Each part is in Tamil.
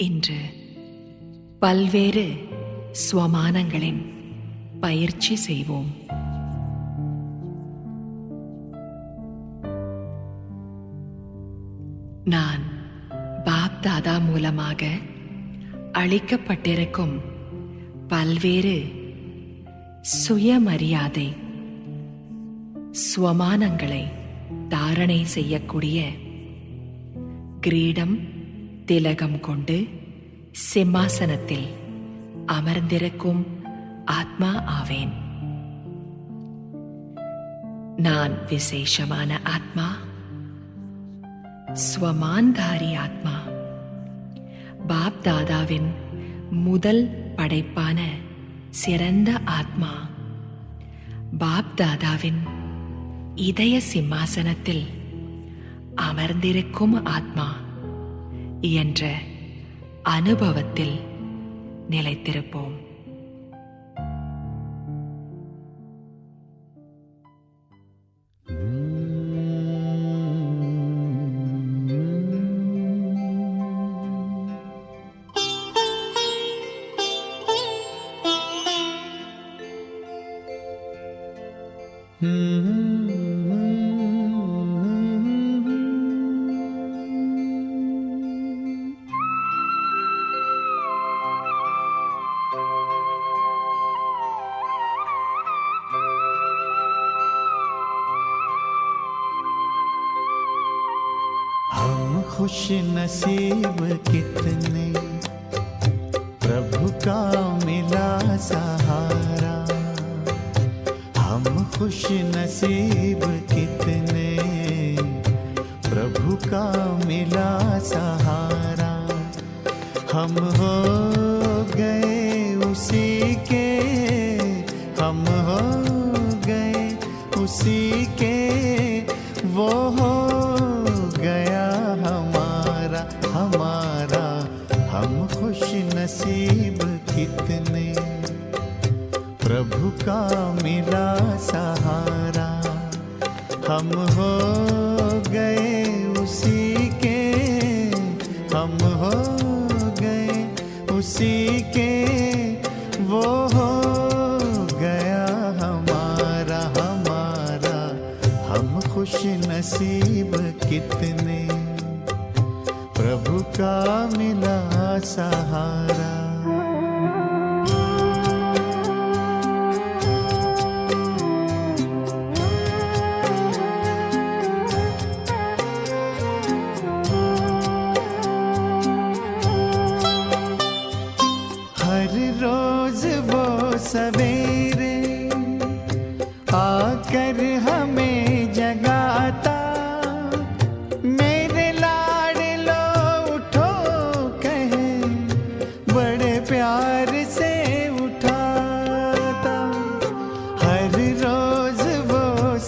இன்று பல்வேறு ஸ்வமானங்களின் பயிற்சி செய்வோம். நான் பாப் தாதா மூலமாக அளிக்கப்பட்டிருக்கும் பல்வேறு சுயமரியாதை ஸ்வமானங்களை தாரணை செய்யக்கூடிய கிரீடம் திலகம் கொண்டு சிம்மாசனத்தில் அமர்ந்திருக்கும் ஆத்மா ஆவேன். நான் விசேஷமான ஆத்மா ஸ்வமான்தாரி ஆத்மா. பாப் தாதாவின் முதல் படைப்பான சிறந்த ஆத்மா பாப் தாதாவின் இதய சிம்மாசனத்தில் அமர்ந்திருக்கும் ஆத்மா. என்ற அனுபவத்தில் நிலைத்திருப்போம். नसीब कितने। प्रभु का मिला सहारा। हम खुश नसीब कितने। प्रभु का मिला सहारा। हम हो हम खुश नसीब कितने। प्रभु का मिला सहारा।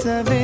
saber.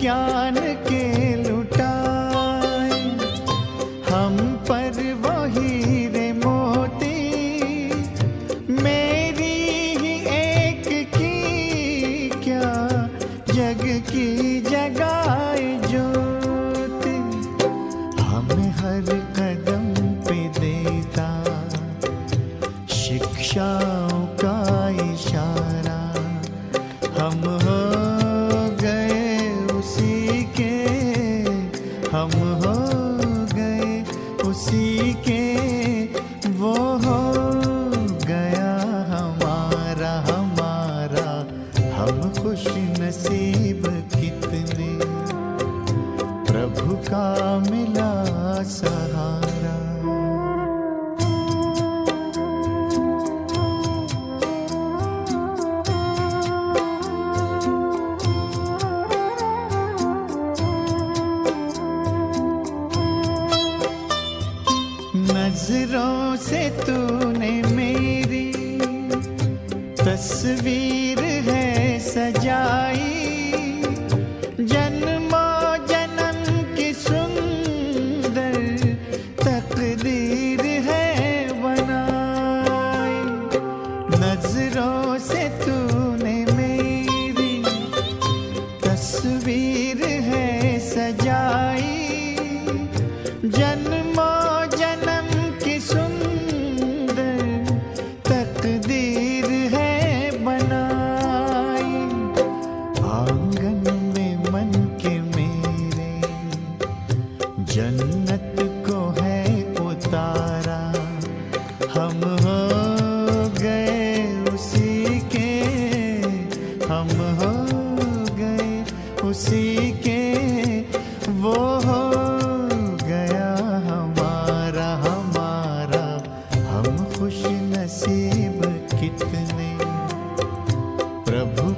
ज्ञान के नसीब कितने प्रभु का मिला सहारा।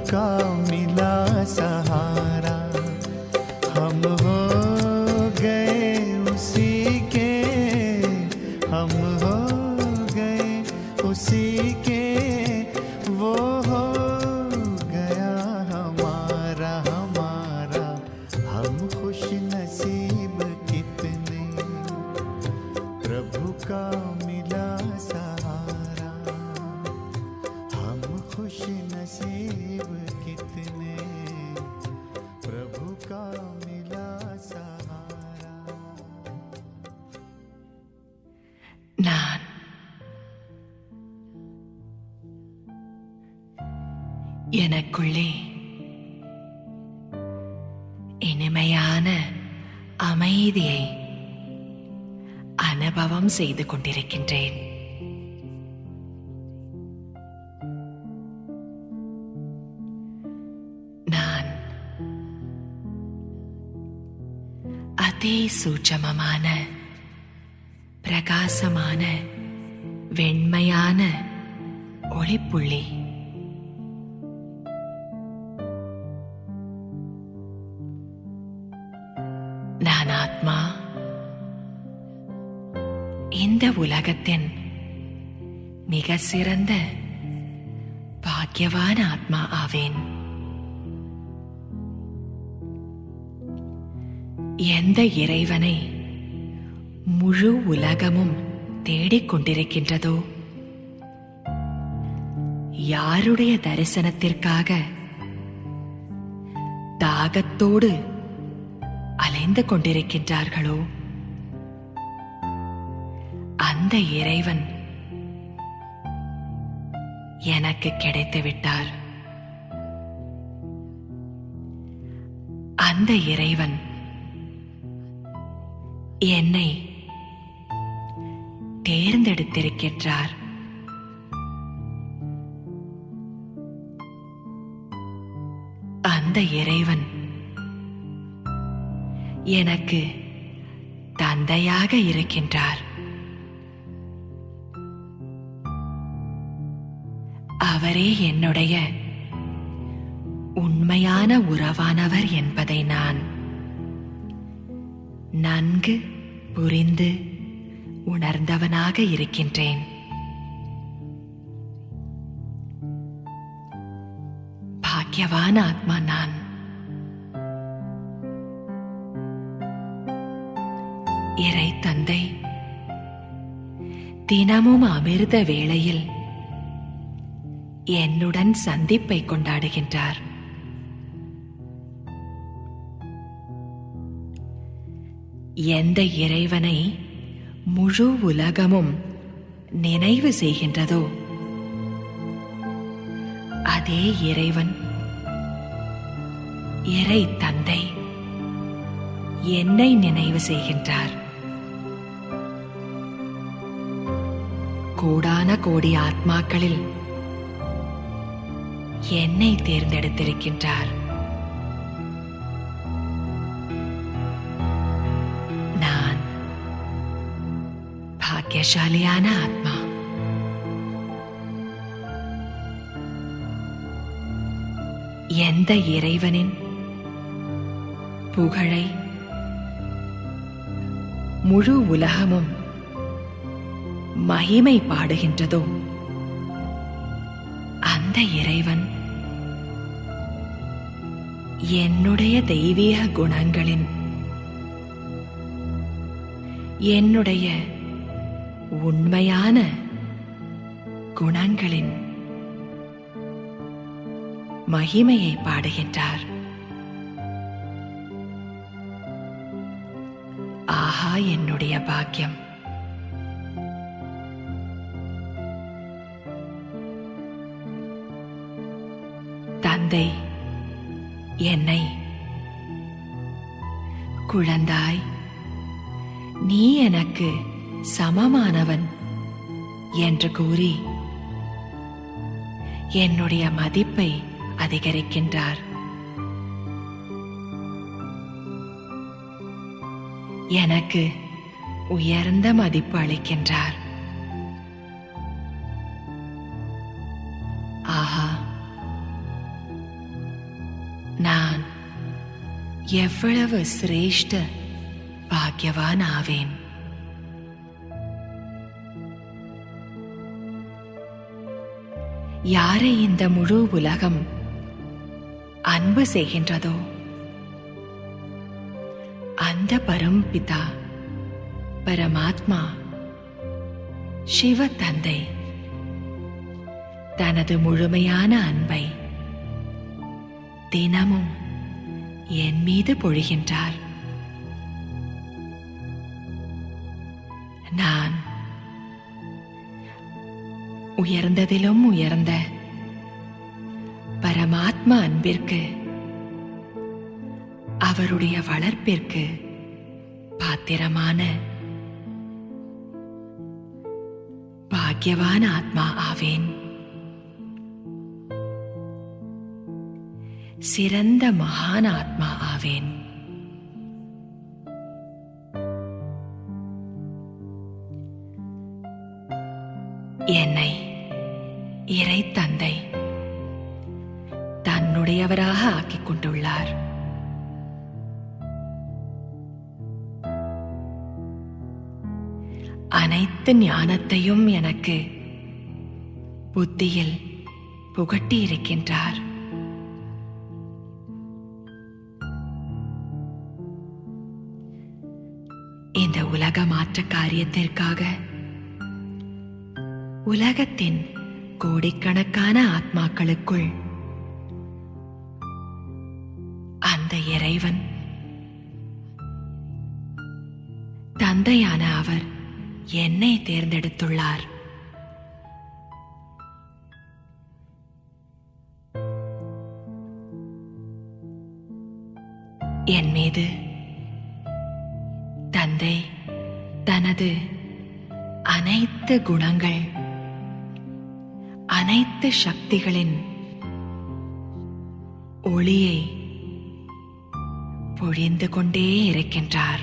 का मिला सहारा எனக்குள்ளே. இனிமையான அமைதியை அனுபவம் செய்து கொண்டிருக்கின்றேன். நான் அதே சூட்சமமான பிரகாசமான வெண்மையான ஒளிப்புள்ளி உலகத்தின் மிக சிறந்த பாக்கியவான ஆத்மா ஆவேன். எந்த இறைவனை முழு உலகமும் தேடிக் கொண்டிருக்கின்றதோ யாருடைய தரிசனத்திற்காக தாகத்தோடு அலைந்து கொண்டிருக்கின்றார்களோ அந்த இறைவன் எனக்கு கிடைத்து விட்டார். அந்த இறைவன் என்னை தேர்ந்தெடுத்திருக்கின்றார். அந்த இறைவன் எனக்கு தந்தையாக இருக்கின்றார். அவரே என்னுடைய உண்மையான உறவானவர் என்பதை நான் நன்கு புரிந்து உணர்ந்தவனாக இருக்கின்றேன். பாக்கியவான ஆத்மா நான். இறை தந்தை தினமும் அமிர்த வேளையில் என்னுடன் சந்திப்பை கொண்டாடுகின்றார். எந்த இறைவனை முழு உலகமும் நினைவு செய்கின்றதோ அதே இறைவன் இறை தந்தை என்னை நினைவு செய்கின்றார். கோடான கோடி ஆத்மாக்களில் என்னை தேர்ந்தெடுத்திருக்கின்றார். நான் பாக்கியசாலியான ஆத்மா. எந்த இறைவனின் புகழை முழு உலகமும் மகிமை பாடுகின்றதோ அந்த இறைவன் என்னுடைய தெய்வீக குணங்களின் என்னுடைய உண்மையான குணங்களின் மகிமையை பாடுகின்றார். ஆஹா என்னுடைய பாக்கியம். தந்தை என்னை. குழந்தாய் நீ எனக்கு சமமானவன் என்று கூறி என்னுடைய மதிப்பை அதிகரிக்கின்றார். எனக்கு உயர்ந்த மதிப்பு அளிக்கின்றார். எவ்வளவு சிரேஷ்ட பாக்கியவான் ஆவேன் யாரை இந்த முழு உலகம் அன்பு செய்கின்றதோ அந்த பரம்பிதா பரமாத்மா சிவ தந்தை தனது முழுமையான அன்பை தினமும் என் மீது பொழிகின்றார் நான் உயர்ந்ததிலும் உயர்ந்த பரமாத்மா அன்பிற்கு அவருடைய வளர்ப்பிற்கு பாத்திரமான பாக்கியவான் ஆத்மா ஆவேன். சிறந்த மகான் ஆத்மா ஆவேன். என்னை இறை தந்தை தன்னுடையவராக ஆக்கிக் கொண்டுள்ளார். அனைத்து ஞானத்தையும் எனக்கு புத்தியில் புகட்டி இருக்கின்றார் இந்த உலக மாற்ற காரியத்திற்காக. உலகத்தின் கோடிக்கணக்கான ஆத்மாக்களுக்குள். அந்த இறைவன். தந்தையான அவர் என்னை தேர்ந்தெடுத்துள்ளார். அனைத்து குணங்கள் அனைத்து சக்திகளின் ஒளியை பொழிந்து கொண்டே இருக்கின்றார்.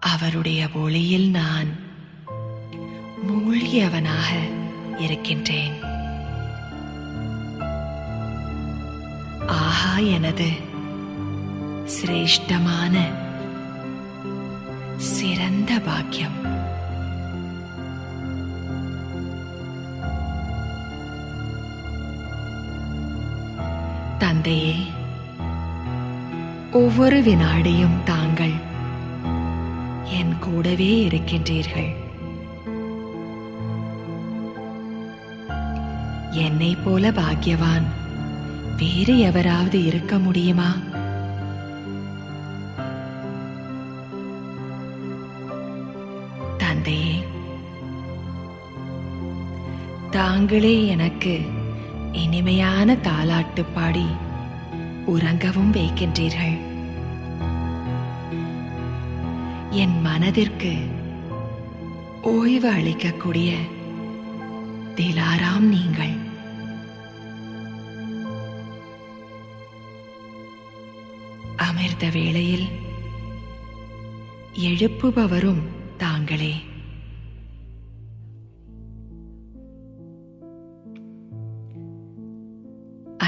அவருடைய ஒளியில் நான் மூழ்கியவனாக இருக்கின்றேன். ஆஹா எனது சிரேஷ்டமான சிறந்த பாக்கியம் தந்தையே ஒவ்வொரு வினாடியும் தாங்கள் என் கூடவே இருக்கின்றீர்கள் என்னை போல பாக்கியவான் வேறு எவராவது இருக்க முடியுமா தாங்களே எனக்கு. இனிமையான தாலாட்டு பாடி உறங்கவும் வைக்கின்றீர்கள். என் மனதிற்கு ஓய்வு அளிக்கக்கூடிய திலாராம் நீங்கள். அமிர்த வேளையில் எழுப்புபவரும் தாங்களே.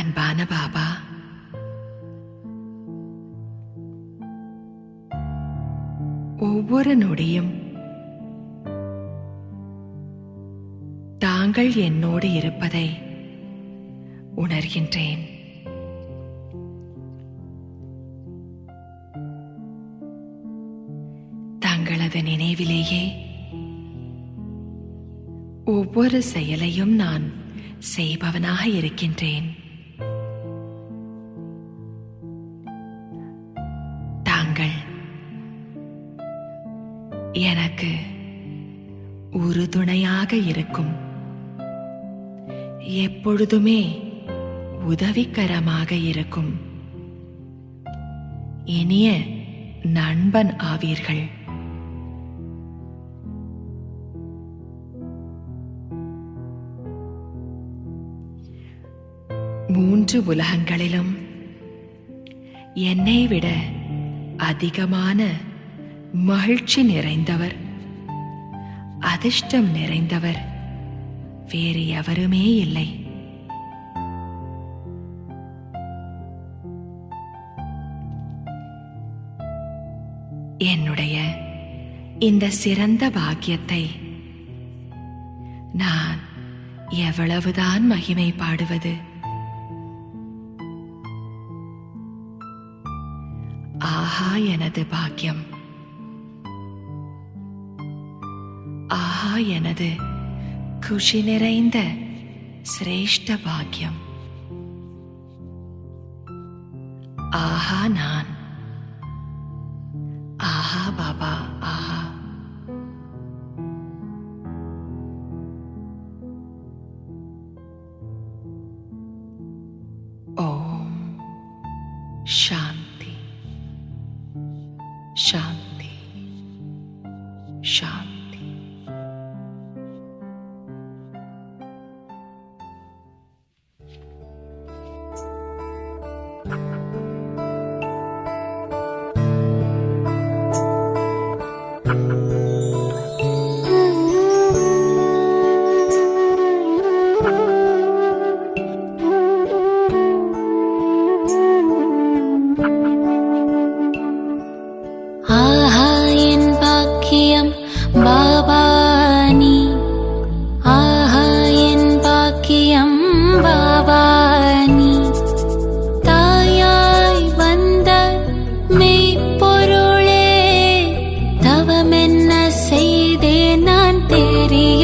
அன்பான பாபா ஒவ்வொரு நொடியும் தாங்கள் என்னோடு இருப்பதை உணர்கின்றேன் தங்களது நினைவிலேயே ஒவ்வொரு செயலையும் நான் செய்பவனாக இருக்கின்றேன் எப்பொழுதுமே உதவிக்கரமாக இருக்கும். இனிய நண்பன் ஆவீர்கள். மூன்று உலகங்களிலும் என்னை விட அதிகமான மகிழ்ச்சி நிறைந்தவர் அதிர்ஷ்டம் நிறைந்தவர் வேறு எவருமே இல்லை. என்னுடைய இந்த சிறந்த பாக்கியத்தை நான் எவ்வளவுதான் மகிமை பாடுவது. ஆஹா எனது பாக்கியம். ஆஹா எனது குஷி நிறைந்த சிரேஷ்ட பாக்கியம். तेरी